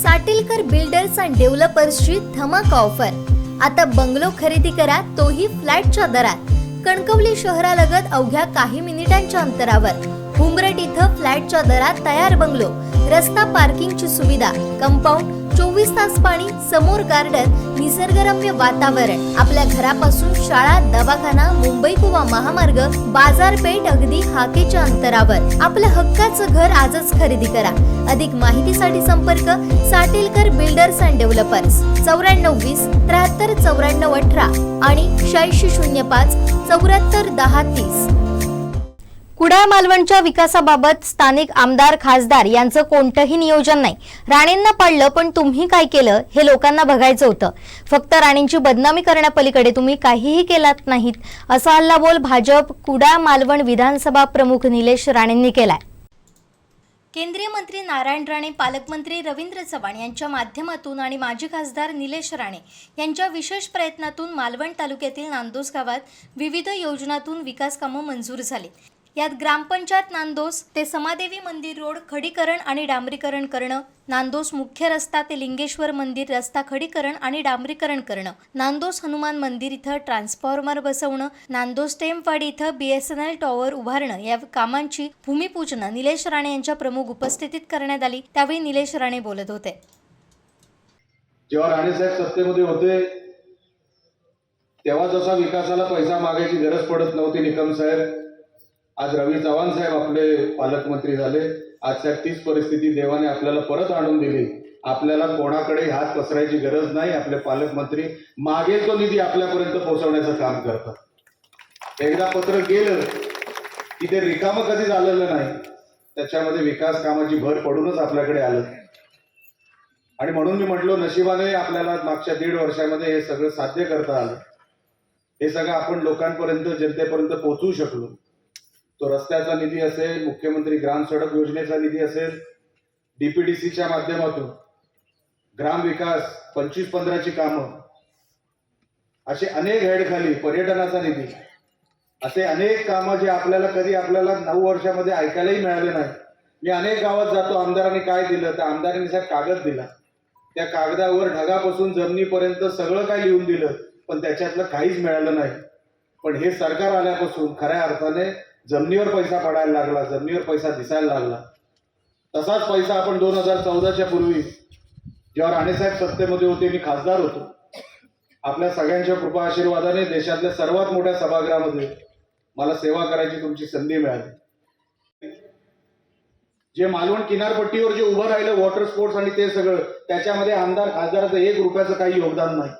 Satelkar builders and डेव्हलपर्सची धमाका offer. आता bungalow खरेदी करा तोही फ्लॅटच्या दरात. कणकवली शहरालगत अवघ्या काही मिनिटांच्या अंतरावर. उमरट इथं फ्लॅटच्या दरात तयार बंगलो. रस्ता पार्किंगची सुविधा कंपाऊंड चोवीस तास पाणी समोर गार्डन निसर्गरम्य वातावरण. आपल्या घरापासून शाळा दवाखाना मुंबई गोवा महामार्ग बाजारपेठ अगदी हाकेच्या अंतरावर. आपलं हक्काचं घर आजच खरेदी करा. अधिक माहितीसाठी संपर्क साटेलकर बिल्डर्स अँड डेव्हलपर्स. चौऱ्याण्णव वीस त्र्याहत्तर चौऱ्याण्णव अठरा आणि शहाऐंशी शून्य पाच चौऱ्याहत्तर दहा तीस. कुडाळ मालवणच्या विकासाबाबत स्थानिक आमदार खासदार यांचं कोणतंही नियोजन नाही. राणेंना पाडलं पण तुम्ही काय केलं हे लोकांना बघायचं होतं. फक्त राणेंची बदनामी करण्यापलीकडे तुम्ही काहीही केलात नाहीत असा हल्लाबोल भाजप कुडाळ मालवण विधानसभा प्रमुख निलेश राणेंनी केलाय. केंद्रीय मंत्री नारायण राणे पालकमंत्री रवींद्र चव्हाण यांच्या माध्यमातून आणि माजी खासदार निलेश राणे यांच्या विशेष प्रयत्नातून मालवण तालुक्यातील नांदोस गावात विविध योजनातून विकास कामं मंजूर झाली. यात ग्रामपंचायत नांदोस ते समादेवी मंदिर रोड खडीकरण आणि डांबरीकरण करणं नांदोस मुख्य रस्ता ते लिंगेश्वर मंदिर रस्ता खडीकरण आणि डांबरीकरण करणं नांदोस हनुमान मंदिर इथं ट्रान्सफॉर्मर बसवणं नांदोस टेमवाडी इथं B S N L tower उभारणं या कामांची भूमिपूजन निलेश राणे यांच्या प्रमुख उपस्थितीत करण्यात आली. त्यावेळी निलेश राणे बोलत होते. जेव्हा राणेसाहेब सत्तेमध्ये होते तेव्हा जसा विकासाला पैसा मागायची गरज पडत नव्हती निकम साहेब. आज रवी चव्हाण साहेब आपले पालकमंत्री झाले. आजच्या तीच परिस्थिती देवाने आपल्याला परत आणून दिली. आपल्याला कोणाकडे हात पसरायची गरज नाही आपले पालकमंत्री मागे तो निधी आपल्यापर्यंत पोहोचवण्याचं काम करतात. एकदा पत्र गेलं की ते रिकामं कधी झालेलं नाही. त्याच्यामध्ये विकास कामाची भर पडूनच आपल्याकडे आलं. आणि म्हणून मी म्हटलो नशिबाने आपल्याला मागच्या दीड वर्षामध्ये हे सगळं साध्य करता आलं. हे सगळं आपण लोकांपर्यंत जनतेपर्यंत पोहोचवू शकलो. तो रस्त्याचा निधी असेल मुख्यमंत्री ग्राम सडक योजनेचा निधी असेल डीपीडीसीच्या माध्यमातून ग्राम विकास पंचवीस पंधराची कामं असे अनेक हेडखाली पर्यटनाचा निधी असे अनेक कामं जे आपल्याला कधी आपल्याला नऊ वर्षामध्ये ऐकायलाही मिळाले नाही. मी अनेक गावात जातो आमदारांनी काय दिलं तर आमदारांनी साहेब कागद दिला. त्या कागदावर ढगापासून जमिनीपर्यंत सगळं काय लिहून दिलं पण त्याच्यातलं काहीच मिळालं नाही. पण हे सरकार आल्यापासून खऱ्या अर्थाने जमिनीवर पैसा पडायला लागला जमिनीवर पैसा दिसायला लागला. तसाच पैसा आपण दोन हजार चौदाच्या पूर्वी जेव्हा राणेसाहेब सत्तेमध्ये होते मी खासदार होतो. आपल्या सगळ्यांच्या कृपा आशीर्वादाने देशातल्या सर्वात मोठ्या सभागृहामध्ये मला सेवा करायची तुमची संधी मिळाली. जे मालवण किनारपट्टीवर जे उभं राहिलं वॉटर स्पोर्ट्स आणि ते सगळं त्याच्यामध्ये आमदार खासदाराचं एक रुपयाचं काही योगदान नाही.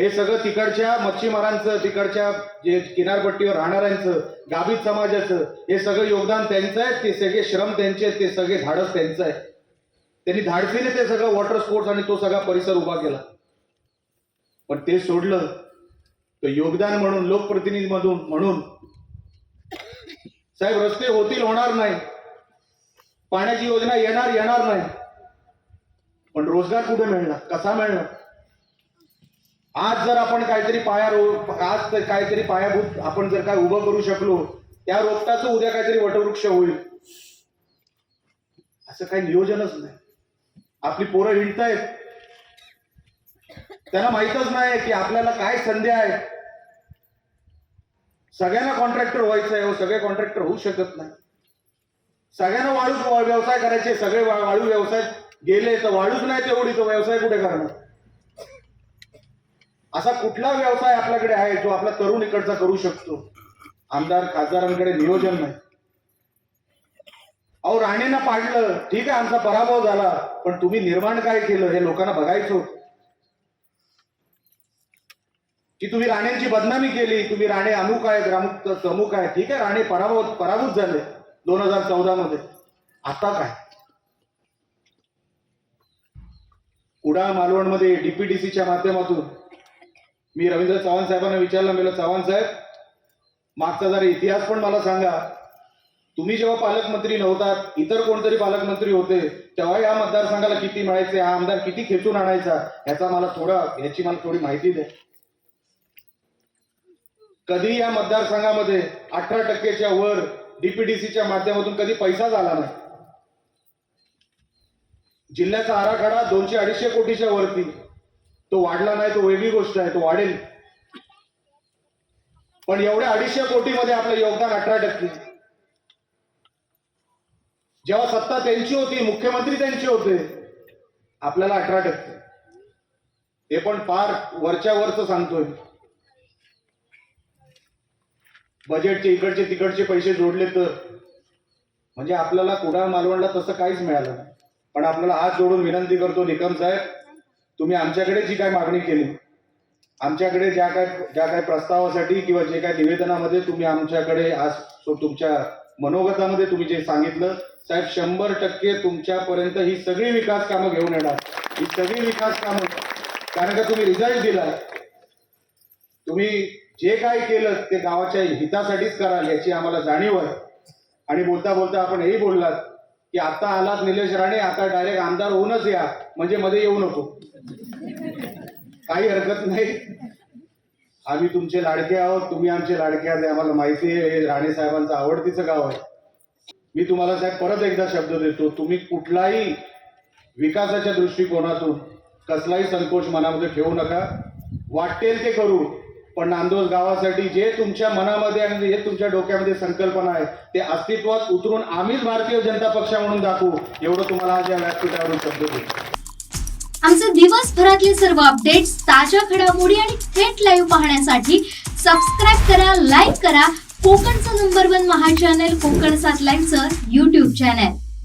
हे सगळं तिकडच्या मच्छीमारांचं तिकडच्या जे किनारपट्टीवर राहणाऱ्यांचं गाभित समाजाचं हे सगळं योगदान त्यांचं आहे ते सगळे श्रम त्यांचे आहेत ते सगळे धाडस त्यांचं आहे. त्यांनी धाडसीने ते सगळं वॉटर स्पोर्ट्स आणि तो सगळा परिसर उभा केला. पण ते सोडलं तर योगदान म्हणून लोकप्रतिनिधी मधून म्हणून साहेब रस्ते होतील होणार नाही. पाण्याची योजना येणार येणार नाही. पण रोजगार कुठे मिळणार? कसा मिळणार? आज जर आपण काहीतरी पाया रो आज तर काहीतरी पायाभूत आपण जर काय उभं करू शकलो त्या रोपटाचं उद्या काहीतरी वटवृक्ष होईल. असं काही नियोजनच नाही. आपली पोरं हिंडतायत. त्यांना माहितच नाही की आपल्याला काय संधी आहे. सगळ्यांना कॉन्ट्रॅक्टर व्हायचं आहे हो, सगळे कॉन्ट्रॅक्टर होऊ शकत नाही. सगळ्यांना वाळू व्यवसाय करायचे सगळे वाळू व्यवसाय गेले तर वाळूच नाही तेवढी तो व्यवसाय कुठे करणार? असा कुठला व्यवसाय आपल्याकडे आहे जो आपला तरुण इकडचा करू शकतो? आमदार खासदारांकडे नियोजन नाही. अहो राणेंना पाडलं. ठीक आहे आमचा पराभव झाला. पण तुम्ही निर्माण काय केलं हे लोकांना बघायचं की तुम्ही राणेंची बदनामी केली तुम्ही राणे अमुक आहेत रामुक तमुक आहे ठीक आहे राणे पराभव पराभूत झाले दोन हजार चौदा मध्ये आता काय? कुडाळ मालवणमध्ये डीपीडीसीच्या माध्यमातून मी रवींद्र चव्हाण साहेबांना विचारलं मला चव्हाण साहेब मागचा जरा इतिहास पण मला सांगा. तुम्ही जेव्हा पालकमंत्री नव्हतात इतर कोणतरी पालकमंत्री होते तेव्हा या मतदारसंघाला किती मिळायचे हा आमदार किती खेचून आणायचा ह्याचा मला थोडा ह्याची मला थोडी माहिती द्या. कधी या मतदारसंघामध्ये अठरा टक्केच्या वर डीपीडीसीच्या माध्यमातून कधी पैसा झाला नाही? जिल्ह्याचा आराखडा दोनशे अडीचशे कोटीच्या वरती. तो वाढला नाही तो वेगळी गोष्ट आहे तो वाढेल. पण एवढ्या अडीचशे कोटीमध्ये आपलं योगदान अठरा टक्के. जेव्हा सत्ता त्यांची होती मुख्यमंत्री त्यांचे होते आपल्याला अठरा टक्के. हे पण फार वरच्या वरच सांगतोय. बजेटचे इकडचे तिकडचे पैसे जोडले तर म्हणजे आपल्याला कुडाळ मालवणला तसं काहीच मिळालं नाही. पण आपल्याला हात जोडून विनंती करतो निकम साहेब तुम्ही आमच्याकडे जी काय मागणी केली आमच्याकडे ज्या काय ज्या काय प्रस्तावासाठी किंवा जे काय निवेदनामध्ये तुम्ही आमच्याकडे आज तुमच्या मनोगतामध्ये तुम्ही जे सांगितलं साहेब शंभर टक्के तुमच्यापर्यंत ही सगळी विकास कामं घेऊन येणार. ही सगळी विकास कामं कारण का तुम्ही रिझल्ट दिला तुम्ही जे काय केलं ते गावाच्या हितासाठीच कराल याची आम्हाला जाणीव आहे. आणि बोलता बोलता आपण हेही बोललात की आता आलात निलेश राणे आता डायरेक्ट आमदार होऊनच या. म्हणजे मध्ये येऊ नको. काही हरकत नाही. आम्ही तुमचे लाडके आहोत तुम्ही आमचे लाडके आहात आम्हाला माहिती आहे. हे राणे साहेबांचं आवडतीचं गाव आहे. मी तुम्हाला साहेब परत एकदा शब्द देतो. तुम्ही कुठलाही विकासाच्या दृष्टिकोनातून कसलाही संकोच मनामध्ये ठेवू नका. वाटेल ते करू. पण नांदोस गावासाठी जे तुमच्या मनामध्ये आणि जे तुमच्या डोक्यामध्ये संकल्पना आहे ते अस्तित्वात उतरून आम्हीच भारतीय जनता पक्ष म्हणून दाखवू. एवढं तुम्हाला आज या व्यासपीठावरून शब्द देऊ. आमचे दिवसभरातले सर्व अपडेट्स ताज्या घडामोडी आणि थेट लाईव्ह पाहण्यासाठी सबस्क्राईब करा लाईक करा. कोकणचं number one Maha channel Kokan सात लाईव्हचं युट्यूब चॅनल